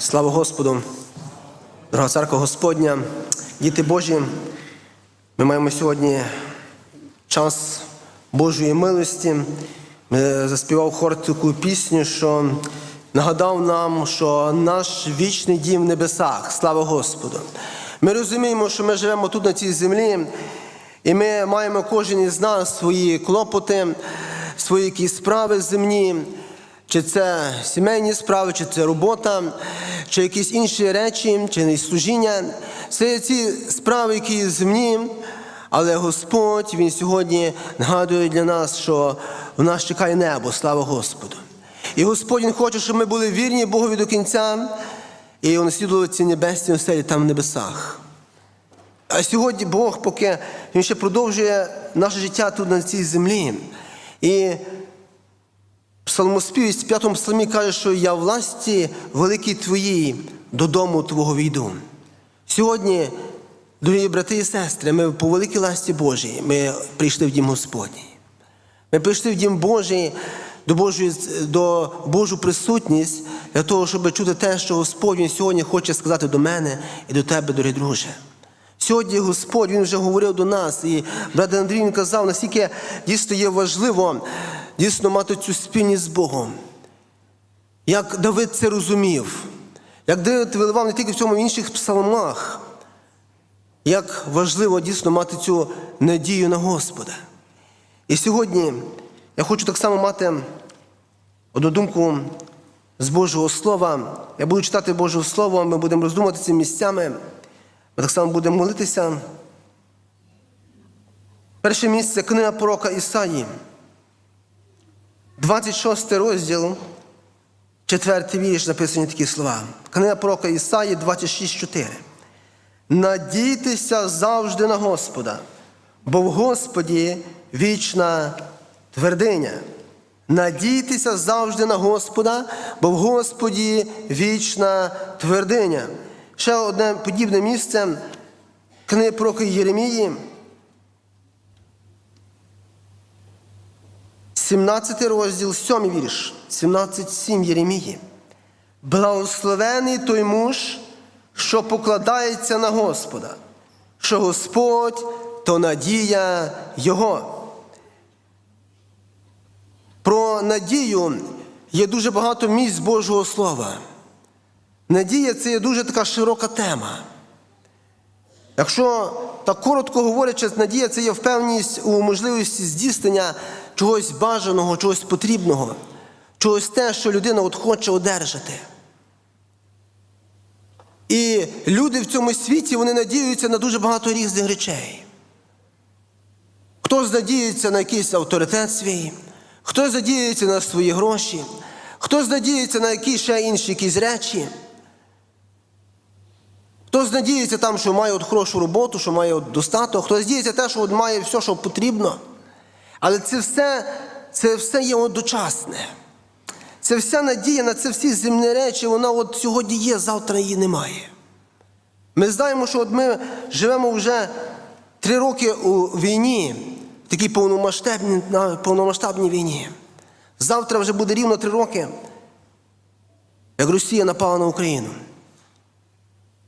Слава Господу, дорога церква Господня, діти Божі, ми маємо сьогодні час Божої милості. Ми заспівав хор таку пісню, що нагадав нам, що наш вічний дім в небесах. Слава Господу! Ми розуміємо, що ми живемо тут на цій землі, і ми маємо кожен із нас свої клопоти, свої якісь справи земні. Чи це сімейні справи, чи це робота, чи якісь інші речі, чи служіння. Це ці справи, які земні, але Господь Він сьогодні нагадує для нас, що в нас чекає небо, слава Господу. І Господь Він хоче, щоб ми були вірні Богові до кінця і унаслідували ці небесні оселі там в небесах. А сьогодні Бог, поки Він ще продовжує наше життя тут на цій землі. І Псалмоспівець в п'ятому псалмі каже, що я власті великій твоїй додому Твого війду. Сьогодні, дорогі брати і сестри, ми по великій ласті Божій ми прийшли в дім Господній. Ми прийшли в дім Божий до Божої, до Божу присутність для того, щоб чути те, що Господь Він сьогодні хоче сказати до мене і до тебе, дорогі друже. Сьогодні Господь Він вже говорив до нас, і брат Андрій він казав, наскільки дійсно є важливо дійсно мати цю спільність з Богом. Як Давид це розумів, як Давид виливав не тільки в цьому в інших псалмах, як важливо дійсно мати цю надію на Господа. І сьогодні я хочу так само мати одну думку з Божого Слова. Я буду читати Боже Слово, ми будемо роздумувати цими місцями. Ми так само будемо молитися. Перше місце книга пророка Ісаї, 26 розділ, 4 вірш написані такі слова. Книга пророка Ісаї 26,4. Надійтеся завжди на Господа, бо в Господі вічна твердиня. Надійтеся завжди на Господа, бо в Господі вічна твердиня. Ще одне подібне місце книги пророка Єремії. 17 розділ, 7 вірш, 17,7 Єремії. Благословений той муж, що покладається на Господа, що Господь то надія Його. Про надію є дуже багато місць Божого Слова. Надія це є дуже така широка тема. Якщо так коротко говорячи, надія це є впевненість у можливості здійснення чогось бажаного, чогось потрібного, чогось те, що людина от хоче одержати. І люди в цьому світі вони надіються на дуже багато різних речей. Хтось надіється на якийсь авторитет свій, хтось надіється на свої гроші, хтось надіється на якісь ще інші якісь речі. Хтось надіється там, що має от хорошу роботу, що має от достаток, хтось надіється те, що от має все, що потрібно. Але це все це все є от дочасне. Це вся надія на це всі земні речі, вона от сьогодні є, завтра її немає. Ми знаємо, що от ми живемо вже три роки у війні, в такій повномасштабній, повномасштабній війні. Завтра вже буде рівно три роки, як Росія напала на Україну.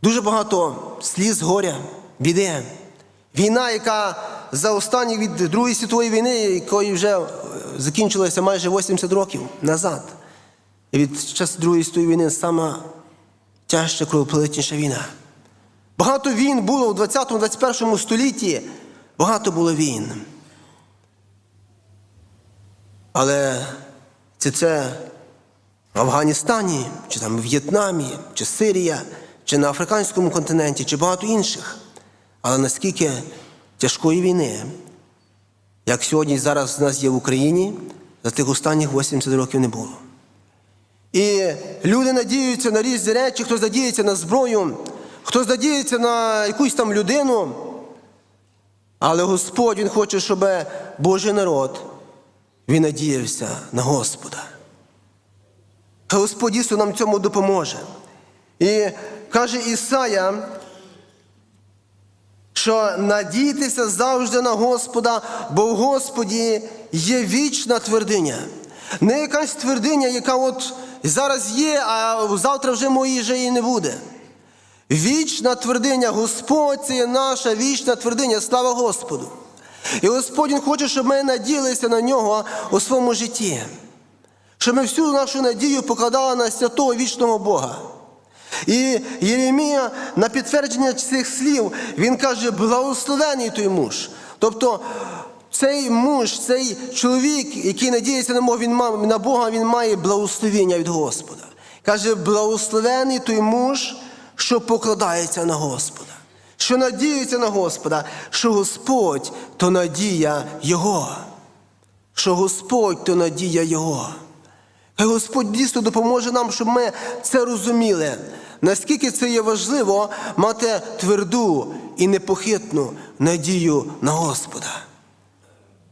Дуже багато сліз, горя, біди. Війна, яка за останні від Другої світової війни, якої вже закінчилася майже 80 років назад. Від часу Другої світової війни сама тяжча кровопролитніша війна. Багато війн було у 20-21 столітті, багато було війн. Але це це в Афганістані, чи там в В'єтнамі, чи Сирія чи на африканському континенті, чи багато інших. Але наскільки тяжкої війни, як сьогодні зараз в нас є в Україні, за тих останніх 80 років не було. І люди надіються на різні речі, хтось надіється на зброю, хтось надіється на якусь там людину. Але Господь Він хоче, щоб Божий народ він надіявся на Господа. Господь дійсно нам цьому допоможе. І каже Ісая, що надійтеся завжди на Господа, бо в Господі є вічна твердиня. Не якась твердиня, яка от зараз є, а завтра вже моїй вже і не буде. Вічна твердиня Господь це є наша вічна твердиня, слава Господу. І Господь хоче, щоб ми наділися на нього у своєму житті, щоб ми всю нашу надію покладали на святого вічного Бога. І Єремія на підтвердження цих слів він каже: благословений той муж. Тобто цей муж, цей чоловік, який надіється на Бога, він має, на Бога, він має благословення від Господа. Каже, благословений той муж, що покладається на Господа, що надіється на Господа, що Господь то надія Його, що Господь то надія Його. Хай Господь дійсно допоможе нам, щоб ми це розуміли, наскільки це є важливо мати тверду і непохитну надію на Господа.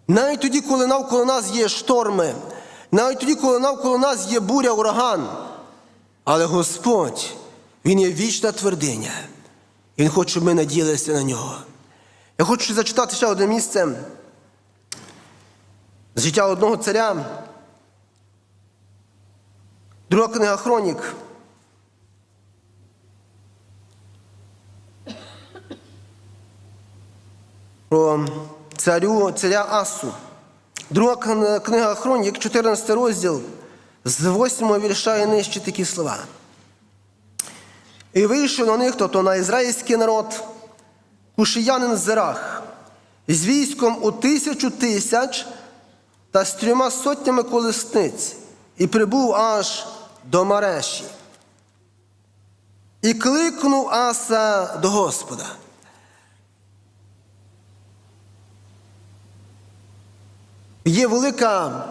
Навіть тоді, коли навколо нас є шторми, навіть тоді, коли навколо нас є буря, ураган, але Господь, Він є вічна твердиня. Він хоче, щоб ми надіялися на нього. Я хочу зачитати ще одне місце з життя одного царя. Друга книга Хронік. Про царю, царя Асу. Друга книга Хронік, 14 розділ, з 8 вірша і нижче такі слова. І вийшов на них, тобто на ізраїльський народ, кушиянин Зерах, з військом у тисячу тисяч та з трьома сотнями колесниць, і прибув аж до Мареші. І кликнув Аса до Господа. Є велика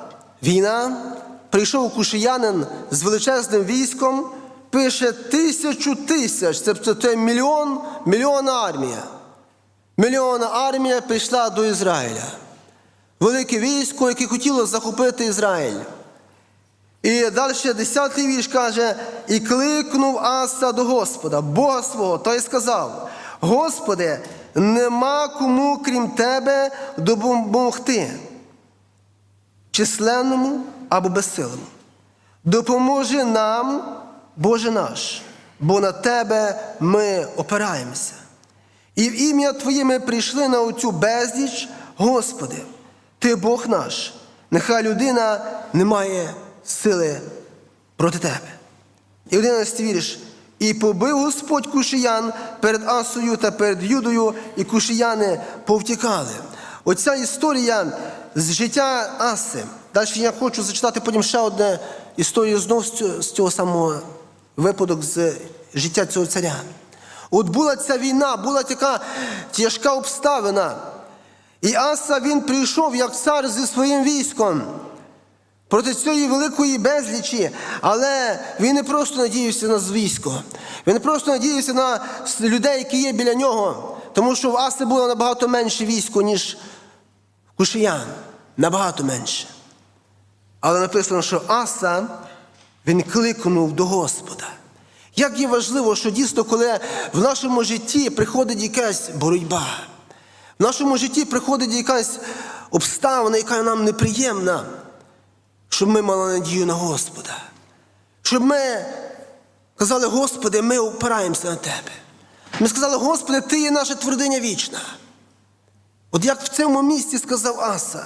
війна, прийшов кушиянин з величезним військом, пише тисячу тисяч, це, це, мільйон, мільйонна армія. Мільйонна армія прийшла до Ізраїля. Велике військо, яке хотіло захопити Ізраїль. І далі 10-й вірш каже: і кликнув Аса до Господа, Бога свого, той сказав: Господи, нема кому, крім Тебе, допомогти, численному або безсилому. Допоможи нам, Боже наш, бо на Тебе ми опираємося. І в ім'я Твоє ми прийшли на оцю безліч, Господи, Ти Бог наш, нехай людина не має сили проти Тебе. І 11 вірш. І побив Господь кушиян перед Асою та перед Юдою, і кушияни повтікали. Оця історія з життя Аси. Далі я хочу зачитати потім ще одну історію знов з цього, самого випадок з життя цього царя. От була ця війна, була така тяжка обставина. І Аса він прийшов як цар зі своїм військом проти цієї великої безлічі, але він не просто надіявся на військо, він не просто надіявся на людей, які є біля нього, тому що в Аси було набагато менше військо, ніж Кушиян. Набагато менше. Але написано, що Аса він кликнув до Господа. Як є важливо, що дійсно, коли в нашому житті приходить якась боротьба, в нашому житті приходить якась обставина, яка нам неприємна, щоб ми мали надію на Господа. Щоб ми казали, Господи, ми опираємося на Тебе. Ми сказали, Господи, Ти є наша твердиня вічна. От як в цьому місці сказав Аса.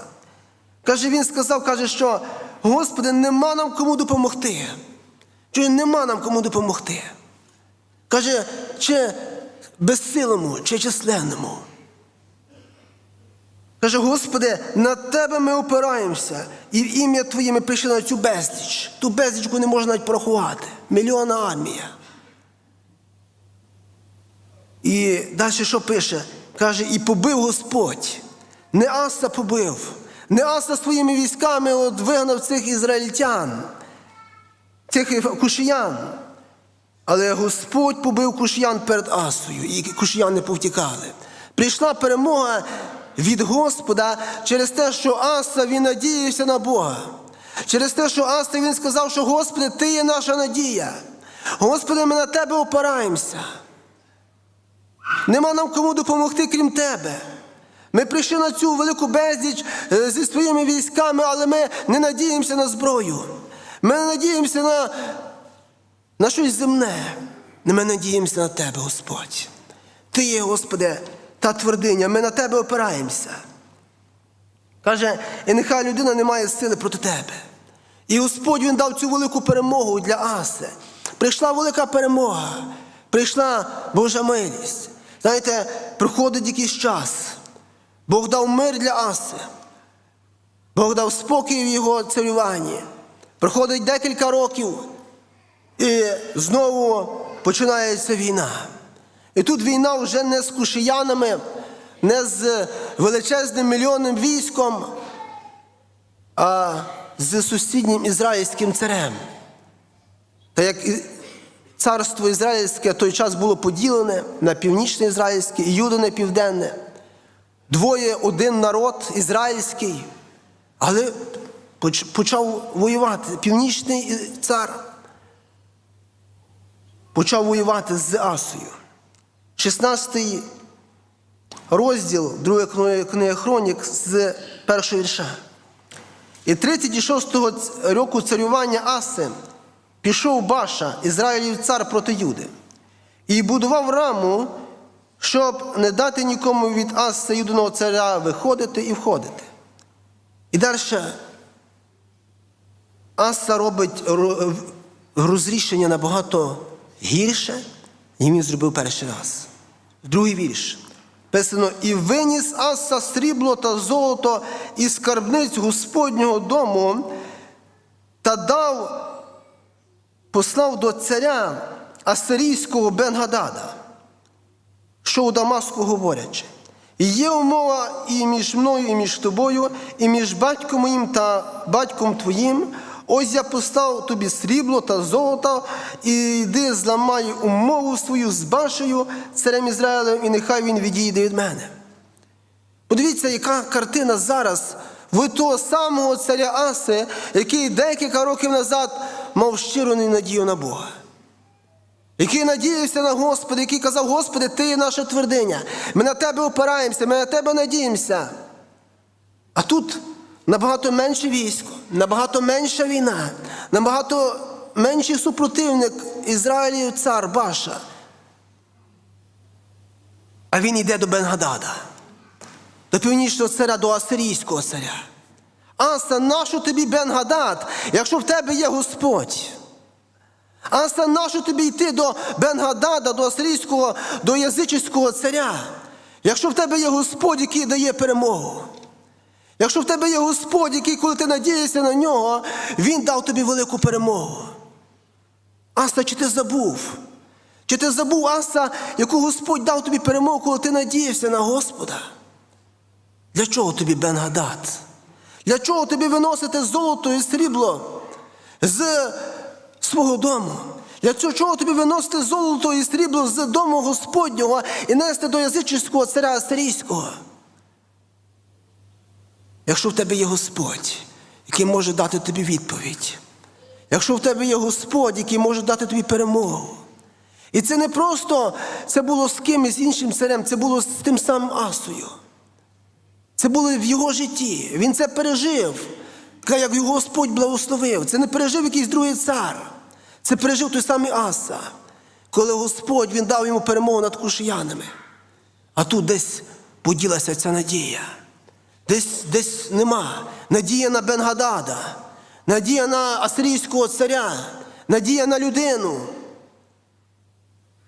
Каже, він сказав, каже, що Господи, нема нам кому допомогти. Чи нема нам кому допомогти? Каже, чи безсилому, чи численному. Каже, Господи, на Тебе ми опираємося, і в ім'я Твоє ми прийшли на цю безліч. Ту безлічку не можна навіть порахувати. Мільйонна армія. І далі що пише? Каже, і побив Господь. Не Аса побив, не Аса своїми військами от вигнав цих ізраїльтян, цих кушиян. Але Господь побив кушиян перед Асою, і кушияни повтікали. Прийшла перемога від Господа через те, що Аса він надіявся на Бога. Через те, що Аса він сказав, що Господи, Ти є наша надія. Господи, ми на Тебе опираємося. Нема нам кому допомогти, крім Тебе. Ми прийшли на цю велику безліч е, зі своїми військами, але ми не надіємося на зброю. Ми не надіємося на, на щось земне. Ми надіємося на Тебе, Господь. Ти є, Господи, та твердиня, ми на Тебе опираємося. Каже, і нехай людина не має сили проти тебе. І Господь Він дав цю велику перемогу для Аси. Прийшла велика перемога, прийшла Божа милість. Знаєте, приходить якийсь час. Бог дав мир для Аси. Бог дав спокій в його царюванні. Проходить декілька років, і знову починається війна. І тут війна вже не з кушиянами, не з величезним мільйонним військом, а з сусіднім ізраїльським царем. Та як царство ізраїльське той час було поділене на північне ізраїльське і юдо південне. Двоє один народ ізраїльський, але почав воювати. Північний цар почав воювати з Асою. 16 розділ другої книги- Хронік з першого вірша. І 36-го року царювання Аси пішов Баша, Ізраїлів цар проти Юди, і будував раму, щоб не дати нікому від Аси юдиного царя виходити і входити. І далі Аса робить розрішення набагато гірше, ніж він зробив перший раз. Другий вірш. Писано, і виніс Аса срібло та золото із скарбниць Господнього дому та дав, послав до царя Асирійського Бенгадада, що у Дамаску говорячи. Є умова і між мною, і між тобою, і між батьком моїм та батьком твоїм. Ось я постав тобі срібло та золото, і йди зламай умову свою з Башею, царем Ізраїлем, і нехай він відійде від мене. Подивіться, яка картина зараз в того самого царя Аси, який декілька років назад мав щиру надію на Бога. Який надіявся на Господа, який казав, Господи, Ти є наша твердиня. Ми на Тебе опираємося, ми на Тебе надіємося. А тут набагато менше військо, набагато менша війна, набагато менший супротивник Ізраїлів цар Баша. А він йде до Бенгадада, до північного царя, до Асирійського царя. Аса, нащо тобі Бенгадад, якщо в тебе є Господь? Аса, нащо тобі йти до Бенгадада, до Асирійського, до язичського царя, якщо в тебе є Господь, який дає перемогу? Якщо в тебе є Господь, який, коли ти надієшся на нього, Він дав тобі велику перемогу. Аса, чи ти забув? Чи ти забув, Аса, яку Господь дав тобі перемогу, коли ти надіявся на Господа? Для чого тобі Бенгадад? Для чого тобі виносити золото і срібло з свого дому? Для чого тобі виносити золото і срібло з дому Господнього і нести до язичського царя Асирійського? Якщо в тебе є Господь, який може дати тобі відповідь, якщо в тебе є Господь, який може дати тобі перемогу. І це не просто це було з кимось іншим царем, це було з тим самим Асою. Це було в його житті. Він це пережив, як його Господь благословив. Це не пережив якийсь другий цар. Це пережив той самий Аса, коли Господь він дав йому перемогу над кушиянами. А тут десь поділася ця надія. Десь десь нема. Надія на Бенгадада, надія на асирійського царя, надія на людину.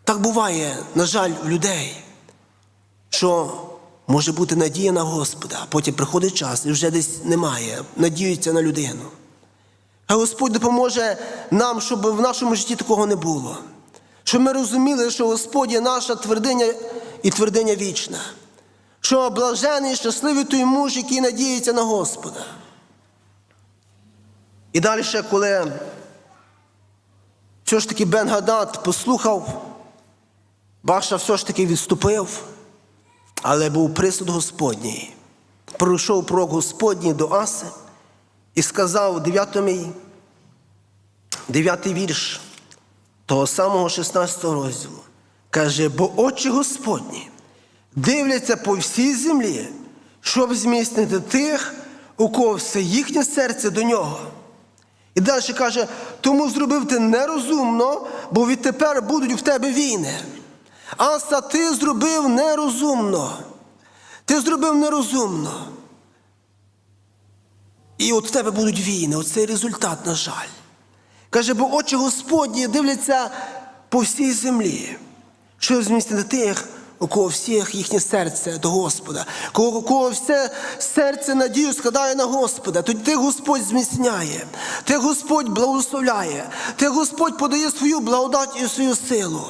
Так буває, на жаль, у людей, що може бути надія на Господа, потім приходить час і вже десь немає, надіються на людину. А Господь допоможе нам, щоб в нашому житті такого не було. Щоб ми розуміли, що Господь є наша твердиня і твердиня вічна. Що блажений, щасливий той муж, який надіється на Господа. І далі, коли все ж таки Бен-Гадад послухав, Баша все ж таки відступив, але був присуд Господній. Пройшов пророк Господній до Аси і сказав у 9 дев'ятий вірш того самого 16 розділу. Каже, бо очі Господні дивляться по всій землі, щоб зміцнити тих, у кого все їхнє серце до нього. І далі каже, тому зробив ти нерозумно, бо відтепер будуть в тебе війни. Аса, ти зробив нерозумно. Ти зробив нерозумно. І от в тебе будуть війни. Оцей результат, на жаль. Каже, бо очі Господні дивляться по всій землі, що змістити тих, у кого всіх їхнє серце до Господа, у кого все серце надію складає на Господа, тоді тих Господь зміцняє, тих Господь благословляє, тих Господь подає свою благодать і свою силу.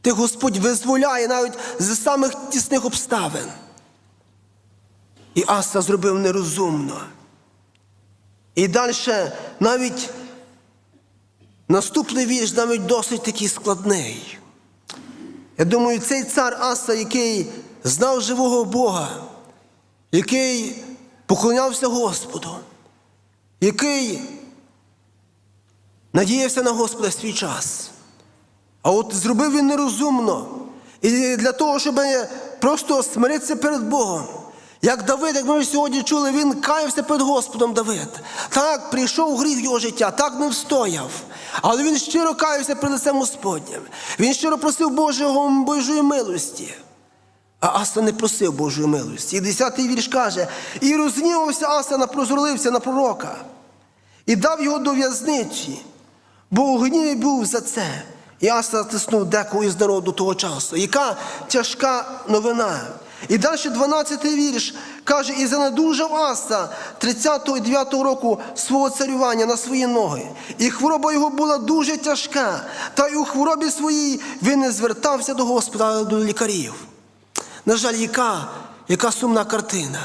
Тих Господь визволяє навіть з самих тісних обставин. І Аса зробив нерозумно. І далі навіть наступний вірш навіть досить такий складний. Я думаю, цей цар Аса, який знав живого Бога, який поклонявся Господу, який надіявся на Господа свій час. А от зробив він нерозумно. І для того, щоб просто смиритися перед Богом. Як Давид, як ми сьогодні чули, він каявся перед Господом Давид. Так, прийшов гріх його життя, так не встояв. Але він щиро каявся перед лицем Господнім. Він щиро просив Божого, Божої милості. А Аса не просив Божої милості. І 10-й вірш каже: і рознівався Аса, напрозорлився на пророка, і дав його до в'язниці, бо у гніві був за це. І Аса затиснув декого із народу того часу. Яка тяжка новина. І далі 12-й вірш каже, і занедужав Аса 30-го і 9-го року свого царювання на свої ноги. І хвороба його була дуже тяжка, та й у хворобі своїй він не звертався до Господа, до лікарів. На жаль, яка, яка сумна картина.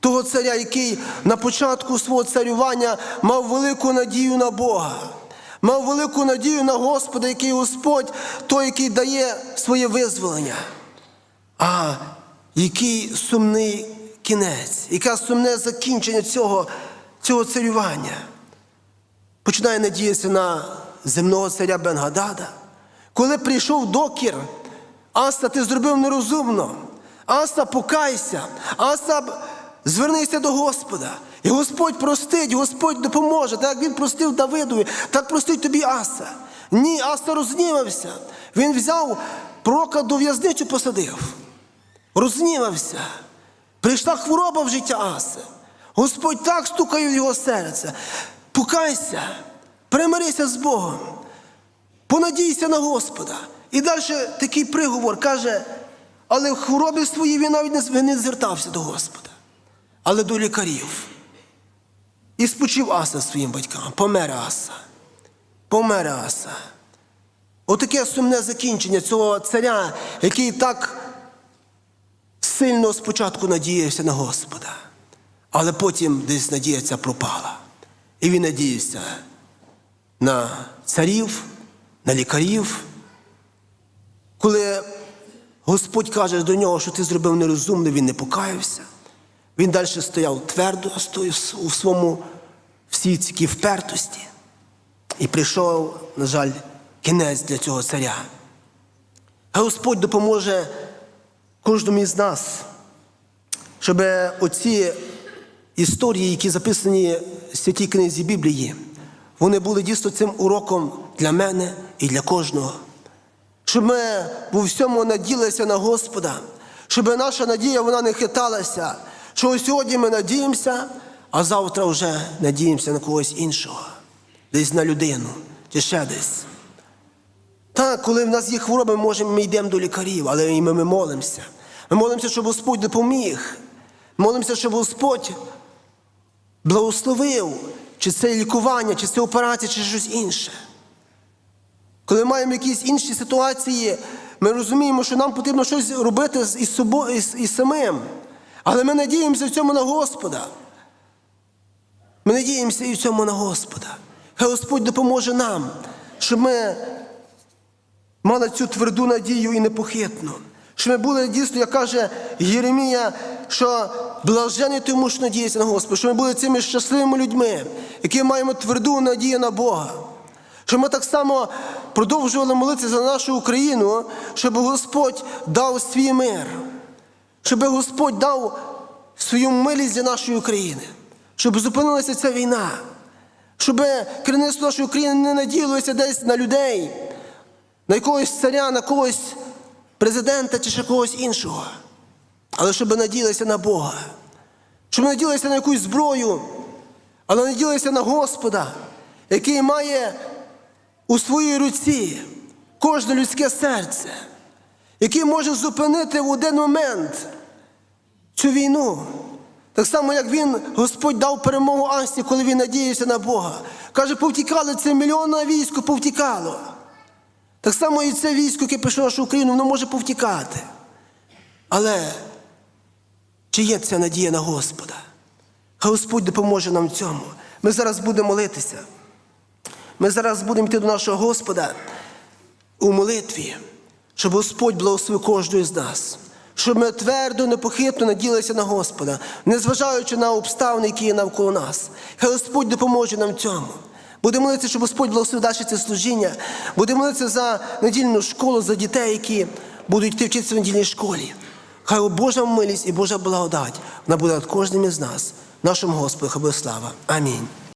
Того царя, який на початку свого царювання мав велику надію на Бога, мав велику надію на Господа, який Господь, той, який дає своє визволення. А який сумний кінець, яке сумне закінчення цього, цього царювання. Починає надіятися на земного царя Бенгадада. Коли прийшов докір, Аса, ти зробив нерозумно. Аса, покайся, Аса, звернися до Господа. І Господь простить, Господь допоможе. Так як він простив Давидові, так простить тобі Аса. Ні, Аса рознівався. Він взяв пророка до в'язницю посадив. Рознівався. Прийшла хвороба в життя Аси. Господь так стукає в його серце. Покайся, примирися з Богом, понадійся на Господа. І далі такий приговор каже, але в хворобі своїй він навіть не звертався до Господа, але до лікарів. І спочив Аса своїм батькам, помер Аса. Помер Аса. Отаке сумне закінчення цього царя, який так сильно спочатку надіявся на Господа, але потім десь надія ця пропала. І він надіявся на царів, на лікарів. Коли Господь каже до нього, що ти зробив нерозумно, він не покаявся. Він далі стояв твердо у своєму всій цій впертості. І прийшов, на жаль, кінець для цього царя. Господь допоможе кожному із нас, щоб оці історії, які записані в святій книзі Біблії, вони були дійсно цим уроком для мене і для кожного. Щоб ми у всьому наділися на Господа, щоб наша надія вона не хиталася, що сьогодні ми надіємося, а завтра вже надіємося на когось іншого, десь на людину чи ще десь. Так, коли в нас є хвороби, ми можемо, ми йдемо до лікарів, але і ми, ми молимося. Ми молимося, щоб Господь допоміг. Молимося, щоб Господь благословив, чи це лікування, чи це операція, чи щось інше. Коли маємо якісь інші ситуації, ми розуміємо, що нам потрібно щось робити із собою із, із самим. Але ми надіємося в цьому на Господа. Ми надіємося і в цьому на Господа. Хай Господь допоможе нам, щоб ми мали цю тверду надію і непохитну. Щоб ми були дійсно, як каже Єремія, що блажений тому, що надіється на Господа, щоб ми були цими щасливими людьми, які маємо тверду надію на Бога. Щоб ми так само продовжували молитися за нашу Україну, щоб Господь дав свій мир, щоб Господь дав свою милість для нашої України, щоб зупинилася ця війна. Щоб керівництво нашої України не наділилося десь на людей, на якогось царя, на когось президента чи ще когось іншого. Але щоб наділися на Бога, щоб наділися на якусь зброю, але наділися на Господа, який має у своїй руці кожне людське серце, який може зупинити в один момент цю війну. Так само, як він, Господь дав перемогу Асті, коли він надіявся на Бога. Каже, повтікали це мільйонне військо, повтікало. Так само і це військо, яке прийшло в нашу Україну, воно може повтікати. Але чи є ця надія на Господа? Господь допоможе нам в цьому. Ми зараз будемо молитися. Ми зараз будемо йти до нашого Господа у молитві, щоб Господь благословив кожного з нас, щоб ми твердо, непохитно наділися на Господа, незважаючи на обставини, які є навколо нас. Хай Господь допоможе нам цьому. Будемо молитися, щоб Господь благословив далі це служіння. Будемо молитися за недільну школу, за дітей, які будуть йти вчитися в недільній школі. Хай Божа милість і Божа благодать вона буде над кожним із нас, нашому Господу, хай буде слава. Амінь.